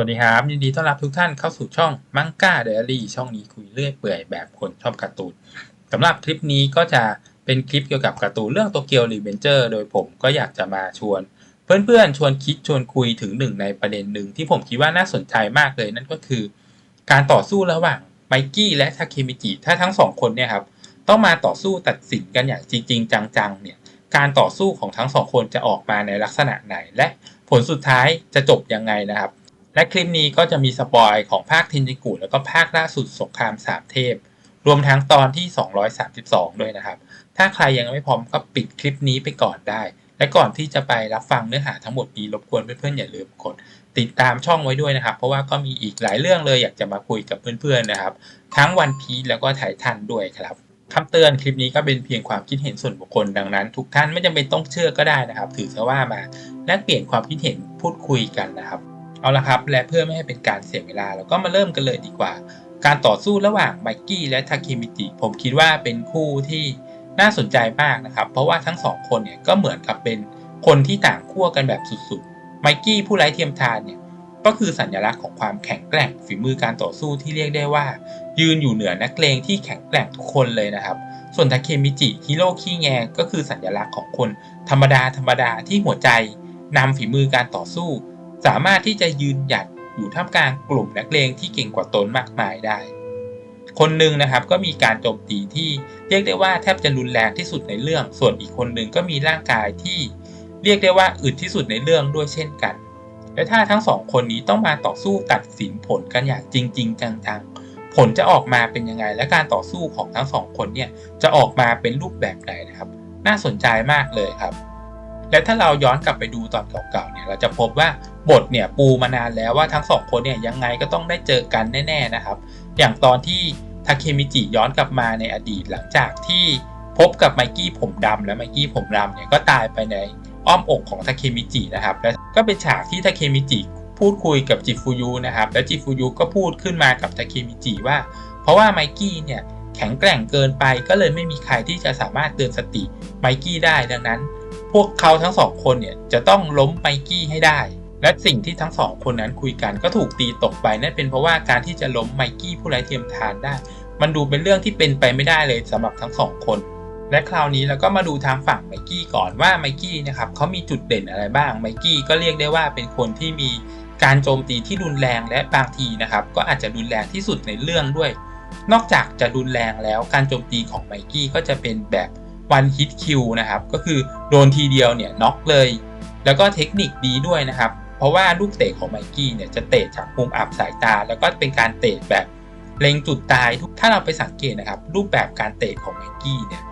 วัสดีครับ ยินดีต้อนรับทุกท่านเข้าสู่ช่องมังก้าเดลี่ช่องนี้คุยเรื่อยเปื่อยแบบคนชอบการ์ตูนสำหรับคลิปนี้ก็จะเป็นคลิปเกี่ยวกับการ์ตูนเรื่องโตเกียวรีเวนเจอร์โดยผมก็อยากจะมาชวน เพื่อนๆชวนคิดชวนคุยถึงหนึ่งในประเด็นหนึ่งที่ผมคิดว่าน่าสนใจมากเลยนั่นก็คือ การต่อสู้ระหว่างไมกี้และทาเคมิจิถ้าทั้งสองคนเนี่ยครับต้องมาต่อสู้ตัดสินกันอย่างจริง ๆ จังๆเนี่ยการต่อสู้ของทั้งสองคนจะออกมาในลักษณะไหน และผลสุดท้ายจะจบยังไงนะครับ และคลิปนี้ก็จะมีสปอยของภาคทินจิกุแล้วก็ภาคล่าสุดสงครามสามเทพ รวมทั้งตอนที่ 232 ด้วยนะครับ ถ้าใครยังไม่พร้อมก็ปิดคลิปนี้ไปก่อนได้ และก่อนที่จะไปรับฟังเนื้อหาทั้งหมดนี้รบกวนเพื่อนๆอย่าลืมกดติดตามช่องไว้ด้วยนะครับ เพราะว่าก็มีอีกหลายเรื่องเลยอยากจะมาคุยกับเพื่อนๆนะครับ ทั้งวันพีแล้วก็ไททันด้วยครับคำเตือนคลิปนี้ก็เป็นเพียงความคิดเห็นส่วนบุคคลดังนั้น ทุกท่านไม่จำเป็นต้องเชื่อก็ได้นะครับ ถือซะว่ามาแลกเปลี่ยนความคิดเห็นพูดคุยกันนะครับ เอาละครับ และเพื่อไม่ให้เป็นการเสียเวลาเราก็มาเริ่มกันเลยดีกว่า การต่อสู้ระหว่างไมกี้และทาเคมิจิผมคิดว่าเป็นคู่ที่น่าสนใจมากนะครับ เพราะว่าทั้งสองคนเนี่ยก็เหมือนกับเป็นคนที่ต่างขั้วกันแบบสุดๆไมกี้ผู้ไร้เทียมทานเนี่ยก็คือสัญลักษณ์ของความแข็งแกร่งฝีมือการต่อสู้ที่เรียกได้ว่า ยืนอยู่เหนือนักเลงที่แข็งแกร่งทุกคนเลยนะครับ ส่วนทาเคมิจิฮิโร่ขี้แงก็คือสัญลักษณ์ของคนธรรมดาธรรมดาที่หัวใจนำฝีมือการต่อสู้ สามารถที่จะยืนหยัดอยู่ท่ามกลางกลุ่มนักเลงที่เก่งกว่าตนมากมายได้ คนหนึ่งนะครับก็มีการโจมตีที่เรียกได้ว่าแทบจะรุนแรงที่สุดในเรื่อง ส่วนอีกคนหนึ่งก็มีร่างกายที่เรียกได้ว่าอึดที่สุดในเรื่องด้วยเช่นกัน และถ้าทั้งสองคนนี้ต้องมาต่อสู้ตัดสินผลกันอย่างจริงๆจังๆ ผลจะออกมาเป็นยังไง และการต่อสู้ของทั้งสองคนเนี่ยจะออกมาเป็นรูปแบบไหนนะครับ น่าสนใจมากเลยครับ และถ้าเราย้อนกลับไปดูตอนเก่าๆเนี่ยเราจะพบว่าบทเนี่ยปูมานานแล้วว่าทั้งสองคนเนี่ยยังไงก็ต้องได้เจอกันแน่ๆนะครับ อย่างตอนที่ทาเคมิจิย้อนกลับมาในอดีตหลังจากที่พบกับไมกี้ผมดำและไมกี้ผมดำเนี่ยก็ตายไปในอ้อมอกของทาเคมิจินะครับและก็เป็นฉากที่ทาเคมิจิพูดคุยกับจิฟูยุนะครับและจิฟูยุก็พูดขึ้นมากับทาเคมิจิว่า เพราะว่าไมกี้เนี่ยแข็งแกร่งเกินไปก็เลยไม่มีใครที่จะสามารถเตือนสติไมกี้ได้ดังนั้น พวกเขาทั้งสองคนเนี่ยจะต้องล้มไมกี้ให้ได้ และสิ่งที่ทั้งสองคนนั้นคุยกันก็ถูกตีตกไปนั่นเป็นเพราะว่าการที่จะล้มไมกี้ผู้ไร้เทียมทานได้ มันดูเป็นเรื่องที่เป็นไปไม่ได้เลยสำหรับทั้งสองคน และคราวนี้เราก็มาดูทางฝั่งไมกี้ก่อนว่าไมกี้นะครับเขามีจุดเด่นอะไรบ้างไมกี้ก็เรียกได้ว่าเป็นคนที่มีการโจมตีที่รุนแรงและบางทีนะครับ ก็อาจจะรุนแรงที่สุดในเรื่องด้วย นอกจากจะรุนแรงแล้วการโจมตีของไมกี้ก็จะเป็นแบบ วันฮิตคิวนะครับ ก็คือโดนทีเดียวเนี่ยน็อกเลย แล้วก็เทคนิคดีด้วยนะครับ เพราะว่าลูกเตะของไมกี้เนี่ยจะเตะจากมุมอับสายตา แล้วก็เป็นการเตะแบบเล็งจุดตายถ้าเราไปสังเกตนะครับ รูปแบบการเตะของไมกี้เนี่ย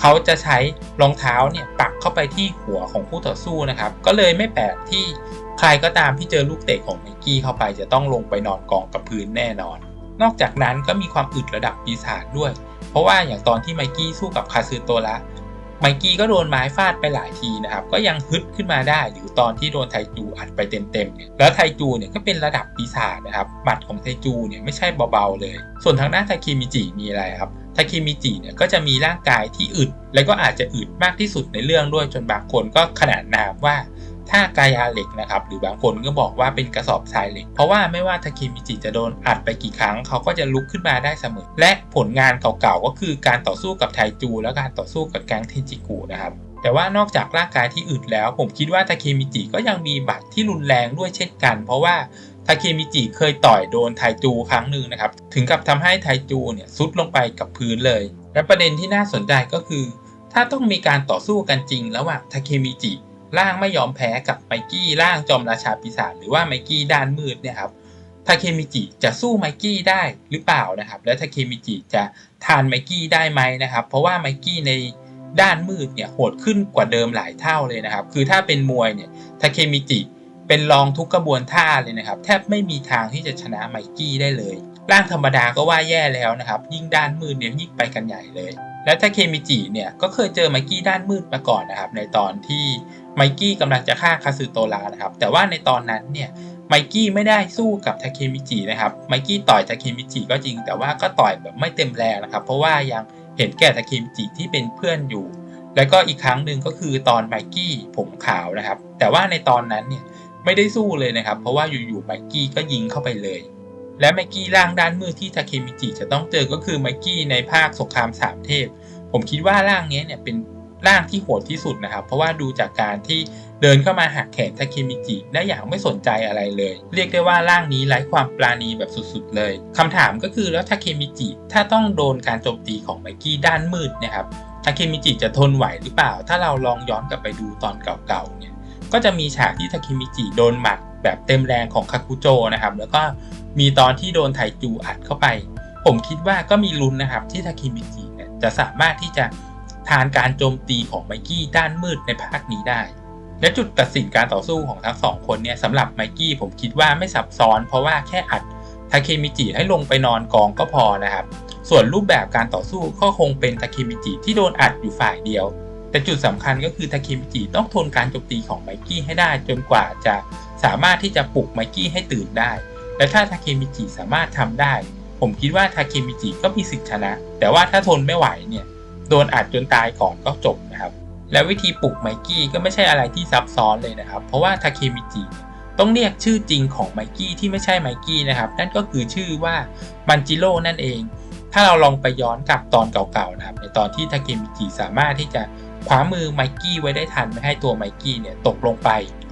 เขาจะใช้รองเท้าเนี่ยปักเข้าไปที่หัวของคู่ต่อสู้นะครับ ก็เลยไม่แปลกที่ใครก็ตามที่เจอลูกเตะของไมกี้เข้าไปจะต้องลงไปนอนกองกับพื้นแน่นอน นอกจากนั้นก็มีความอึดระดับปีศาจด้วย เพราะว่าอย่างตอนที่ไมกี้สู้กับคาซึโตระไมกี้ก็โดนไม้ฟาดไปหลายทีนะครับ ก็ยังฮึดขึ้นมาได้ หรือตอนที่โดนไทจูอัดไปเต็มๆเนี่ยแล้วไทจูเนี่ยก็เป็นระดับปีศาจนะครับ หมัดของไทจูเนี่ยไม่ใช่เบาๆเลย ส่วนทางด้านทาคิมิจิมีอะไรครับ ทาคิมิจิเนี่ยก็จะมีร่างกายที่อึด และก็อาจจะอึดมากที่สุดในเรื่องด้วยจนบางคนก็ขนานนามว่า ถ้ากายาเหล็กนะครับหรือบางคนก็บอกว่าเป็นกระสอบทรายเหล็ก เพราะว่าไม่ว่าทาเคมิจิจะโดนอัดไปกี่ครั้งเขาก็จะลุกขึ้นมาได้เสมอ และผลงานเก่าๆก็คือการต่อสู้กับไทจู และการต่อสู้กับแก๊งเทนจิกุนะครับแต่ว่านอกจากร่างกายที่อึดแล้ว ผมคิดว่าทาเคมิจิก็ยังมีบัตรที่รุนแรงด้วยเช่นกัน เพราะว่าทาเคมิจิเคยต่อยโดนไทจูครั้งหนึ่งนะครับ ถึงกับทำให้ไทจูเนี่ยซุดลงไปกับพื้นเลย และประเด็นที่น่าสนใจก็คือ ถ้าต้องมีการต่อสู้กันจริงระหว่างทาเคมิจิ ร่างไม่ยอมแพ้กับไมกี้ร่างจอมราชาปีศาจหรือว่าไมกี้ด้านมืดเนี่ยครับทาเคมิจิจะสู้ไมกี้ได้หรือเปล่านะครับ และทาเคมิจิจะทานไมกี้ได้ไหมนะครับ เพราะว่าไมกี้ในด้านมืดเนี่ยโหดขึ้นกว่าเดิมหลายเท่าเลยนะครับ คือถ้าเป็นมวยเนี่ยทาเคมิจิเป็นรองทุกกระบวนท่าเลยนะครับ แทบไม่มีทางที่จะชนะไมกี้ได้เลย ร่างธรรมดาก็ว่าแย่แล้วนะครับ ยิ่งด้านมืดเนี่ยยิ่งไปกันใหญ่เลย และทาเคมิจิเนี่ยก็เคยเจอไมกี้ด้านมืดมาก่อนนะครับในตอนที่ไมกี้กำลังจะฆ่าคาสึโตระนะครับแต่ว่าในตอนนั้นเนี่ยไมกี้ไม่ได้สู้กับทาเคมิจินะครับไมกี้ต่อยทาเคมิจิก็จริง แต่ว่าก็ต่อยแบบไม่เต็มแรงนะครับ เพราะว่ายังเห็นแก่ทาเคมิจิที่เป็นเพื่อนอยู่ แล้วก็อีกครั้งหนึ่งก็คือตอนไมกี้ผมขาวนะครับ แต่ว่าในตอนนั้นเนี่ยไม่ได้สู้เลยนะครับ เพราะว่าอยู่ๆไมกี้ก็ยิงเข้าไปเลย และไมกี้ร่างด้านมืดที่ทาเคมิจิจะต้องเจอก็คือไมกี้ในภาคสงครามสามเทพ ผมคิดว่าร่างนี้เนี่ยเป็นร่างที่โหดที่สุดนะครับ เพราะว่าดูจากการที่เดินเข้ามาหักแขนทาเคมิจิได้อย่างไม่สนใจอะไรเลย เรียกได้ว่าร่างนี้ไร้ความปราณีแบบสุดๆ เลยคำถามก็คือแล้วทาเคมิจิถ้าต้องโดนการโจมตีของไมกี้ด้านมืดนะครับทาเคมิจิจะทนไหวหรือเปล่า ถ้าเราลองย้อนกลับไปดูตอนเก่าๆเนี่ยก็จะมีฉากที่ทาเคมิจิโดนหมัดแบบเต็มแรงของคาคุโจนะครับแล้วก็ มีตอนที่โดนไทจูอัดเข้าไป ผมคิดว่าก็มีลุ้นนะครับที่ทาเคมิจิเนี่ยจะสามารถที่จะทานการโจมตีของไมกี้ด้านมืดในภาคนี้ได้ และจุดตัดสินการต่อสู้ของทั้งสองคนเนี่ยสำหรับไมกี้ผมคิดว่าไม่ซับซ้อน เพราะว่าแค่อัดทาเคมิจิให้ลงไปนอนกองก็พอนะครับ ส่วนรูปแบบการต่อสู้ก็คงเป็นทาเคมิจิที่โดนอัดอยู่ฝ่ายเดียว แต่จุดสำคัญก็คือทาเคมิจิต้องทนการโจมตีของไมกี้ให้ได้จนกว่าจะสามารถที่จะปลุกไมกี้ให้ตื่นได้ และถ้าทาเคมิจิสามารถทำได้ ผมคิดว่าทาเคมิจิก็มีสิทธิชนะ แต่ว่าถ้าทนไม่ไหวเนี่ยโดนอัดจนตายก่อนก็จบนะครับ และวิธีปลุกไมกี้ก็ไม่ใช่อะไรที่ซับซ้อนเลยนะครับ เพราะว่าทาเคมิจิต้องเรียกชื่อจริงของไมกี้ที่ไม่ใช่ไมกี้นะครับ นั่นก็คือชื่อว่ามันจิโร่นั่นเอง ถ้าเราลองไปย้อนกลับตอนเก่าๆนะครับ ในตอนที่ทาเคมิจิสามารถที่จะคว้ามือไมกี้ไว้ได้ทันไม่ให้ตัวไมกี้เนี่ยตกลงไป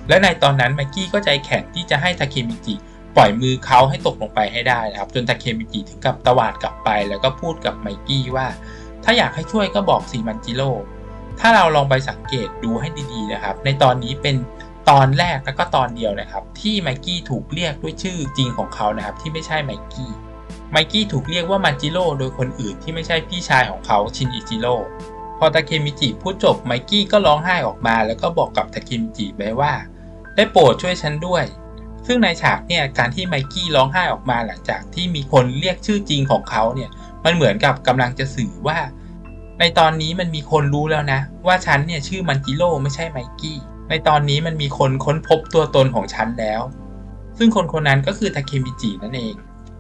และในตอนนั้นไมกี้ก็ใจแข็งที่จะให้ทาเคมิจิ ปล่อยมือเขาให้ตกลงไปให้ได้นะครับ จนทาเคมิจิถึงกับตวาดกลับไปแล้วก็พูดกับไมกี้ว่า ถ้าอยากให้ช่วยก็บอกสีมันจิโร่ถ้าเราลองไปสังเกตดูให้ดีๆนะครับ ในตอนนี้เป็นตอนแรกแล้วก็ตอนเดียวนะครับ ที่ไมกี้ถูกเรียกด้วยชื่อจริงของเขานะครับ ที่ไม่ใช่ไมกี้ไมกี้ถูกเรียกว่ามันจิโร่โดยคนอื่นที่ไม่ใช่พี่ชายของเขาชินอิจิโร่พอทาเคมิจิพูดจบไมกี้ก็ร้องไห้ออกมา แล้วก็บอกกับทาเคมิจิไปว่า ได้โปรดช่วยฉันด้วย ซึ่งในฉากเนี่ยการที่ไมกี้ร้องไห้ออกมาหลังจากที่มีคนเรียกชื่อจริงของเขาเนี่ยมันเหมือนกับกำลังจะสื่อว่า ในตอนนี้มันมีคนรู้แล้วนะ ว่าฉันเนี่ยชื่อมันจิโร่ไม่ใช่ไมกี้ในตอนนี้มันมีคนค้นพบตัวตนของฉันแล้ว ซึ่งคนคนนั้นก็คือทาเคมิจินั่นเอง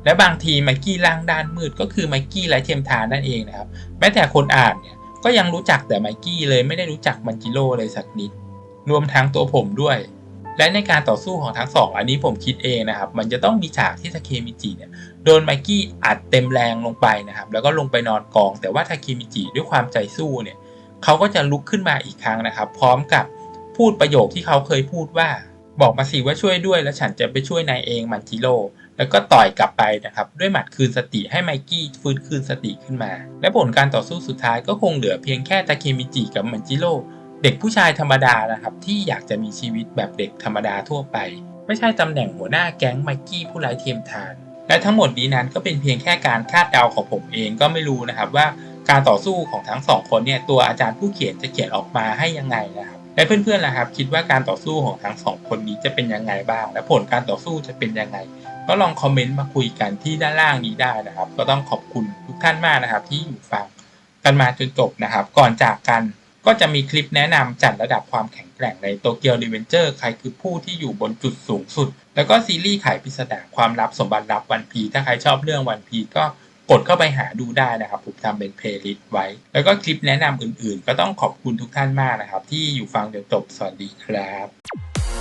และบางทีไมกี้ล่างด้านมืดก็คือไมกี้ไร้เทียมทานนั่นเองนะครับแม้แต่คนอ่านเนี่ยก็ยังรู้จักแต่ไมกี้เลยไม่ได้รู้จักมันจิโร่เลยสักนิด รวมทั้งตัวผมด้วย และในการต่อสู้ของทั้งสองอันนี้ผมคิดเองนะครับ มันจะต้องมีฉากที่ทาเคมิจิเนี่ยโดนไมกี้อัดเต็มแรงลงไปนะครับ แล้วก็ลงไปนอนกอง แต่ว่าทาเคมิจิด้วยความใจสู้เนี่ยเขาก็จะลุกขึ้นมาอีกครั้งนะครับ พร้อมกับพูดประโยคที่เขาเคยพูดว่า บอกมาสิว่าช่วยด้วย แล้วฉันจะไปช่วยนายเองมันจิโร่แล้วก็ต่อยกลับไปนะครับ ด้วยหมัดคืนสติให้ไมกี้ฟื้นคืนสติขึ้นมา และผลการต่อสู้สุดท้ายก็คงเหลือเพียงแค่ทาเคมิจิกับมันจิโร่ เด็กผู้ชายธรรมดานะครับ ที่อยากจะมีชีวิตแบบเด็กธรรมดาทั่วไป ไม่ใช่ตำแหน่งหัวหน้าแก๊งไมกี้ผู้ไร้เทียมทาน และทั้งหมดนี้นั้นก็เป็นเพียงแค่การคาดเดาของผมเองก็ไม่รู้นะครับว่าการต่อสู้ของทั้งสองคนเนี่ยตัวอาจารย์ผู้เขียนจะเขียนออกมาให้ยังไงนะครับและเพื่อนๆล่ะครับ คิดว่าการต่อสู้ของทั้งสองคนนี้จะเป็นยังไงบ้าง และผลการต่อสู้จะเป็นยังไง ก็ลองคอมเมนต์มาคุยกันที่ด้านล่างนี้ได้นะครับ ก็ต้องขอบคุณทุกท่านมากนะครับ ที่อยู่ฟังกันมาจนจบนะครับ ก่อนจากกัน ก็จะมีคลิปแนะนำจัดระดับความแข็งแกร่งในโตเกียวรีเวนเจอร์ใครคือผู้ที่อยู่บนจุดสูงสุด แล้วก็ซีรีส์ไขพิสดารความลับสมบัติลับวันพีถ้าใครชอบเรื่องวันพีก็กดเข้าไปหาดูได้นะครับผมทำเป็นเพลย์ลิสต์ไว้ แล้วก็คลิปแนะนำอื่นๆ ก็ต้องขอบคุณทุกท่านมากนะครับ ที่อยู่ฟังจนจบสวัสดีครับ